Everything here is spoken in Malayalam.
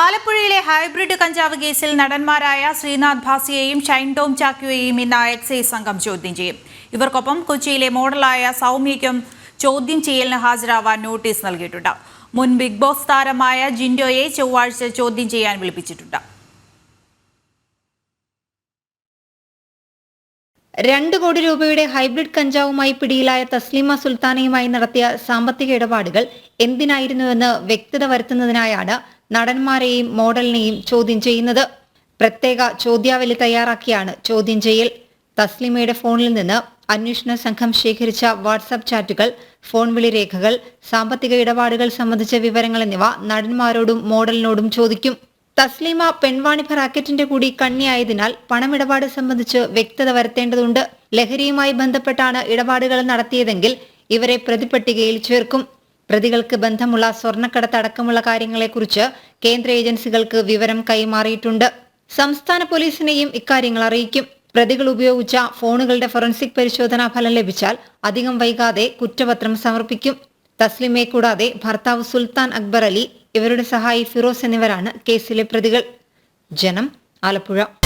ആലപ്പുഴയിലെ ഹൈബ്രിഡ് കഞ്ചാവ് കേസിൽ നടന്മാരായ ശ്രീനാഥ് ഭാസിയെയും ഷൈൻ ടോം ചാക്യുവെയും ഇന്ന് എക്സൈസ് സംഘം ചോദ്യം ചെയ്യും. ഇവർക്കൊപ്പം കൊച്ചിയിലെ മോഡലായ സൗമ്യയ്ക്കും ചോദ്യം ചെയ്യലിന് ഹാജരാവാൻ നോട്ടീസ് നൽകിയിട്ടുണ്ട്. മുൻ ബിഗ് ബോസ് താരമായ ജിൻഡോയെ ചൊവ്വാഴ്ച ചോദ്യം ചെയ്യാൻ വിളിപ്പിച്ചിട്ടുണ്ട്. രണ്ട് കോടി രൂപയുടെ ഹൈബ്രിഡ് കഞ്ചാവുമായി പിടിയിലായ തസ്ലീമ സുൽത്താനയുമായി നടത്തിയ സാമ്പത്തിക ഇടപാടുകൾ എന്തിനായിരുന്നുവെന്ന് വ്യക്തത വരുത്തുന്നതിനായാണ് നടന്മാരെയും മോഡലിനെയും ചോദ്യം ചെയ്യുന്നത്. പ്രത്യേക ചോദ്യാവലി തയ്യാറാക്കിയാണ് ചോദ്യം ചെയ്യൽ. തസ്ലിമയുടെ ഫോണിൽ നിന്ന് അന്വേഷണ സംഘം ശേഖരിച്ച വാട്സാപ്പ് ചാറ്റുകൾ ഫോൺ വിളി രേഖകൾ സാമ്പത്തിക ഇടപാടുകൾ സംബന്ധിച്ച വിവരങ്ങൾ എന്നിവ നടന്മാരോടും മോഡലിനോടും ചോദിക്കും. തസ്ലീമ പെൺവാണിഭ റാക്കറ്റിന്റെ കൂടി കണ്ണിയായതിനാൽ പണമിടപാട് സംബന്ധിച്ച് വ്യക്തത വരുത്തേണ്ടതുണ്ട്. ലഹരിയുമായി ബന്ധപ്പെട്ടാണ് ഇടപാടുകൾ നടത്തിയതെങ്കിൽ ഇവരെ പ്രതിപട്ടികയിൽ ചേർക്കും. പ്രതികൾക്ക് ബന്ധമുള്ള സ്വർണക്കടത്ത് അടക്കമുള്ള കാര്യങ്ങളെക്കുറിച്ച് കേന്ദ്ര ഏജൻസികൾക്ക് വിവരം കൈമാറിയിട്ടുണ്ട്. സംസ്ഥാന പോലീസിനെയും ഇക്കാര്യങ്ങൾ അറിയിക്കും. പ്രതികൾ ഉപയോഗിച്ച ഫോണുകളുടെ ഫോറൻസിക് പരിശോധനാ ഫലം ലഭിച്ചാൽ അധികം വൈകാതെ കുറ്റപത്രം സമർപ്പിക്കും. തസ്ലിമെ കൂടാതെ ഭർത്താവ് സുൽത്താൻ അക്ബർ അലി ഇവരുടെ സഹായി ഫിറോസ് എന്നിവരാണ് കേസിലെ പ്രതികൾ. ജനം ആലപ്പുഴ.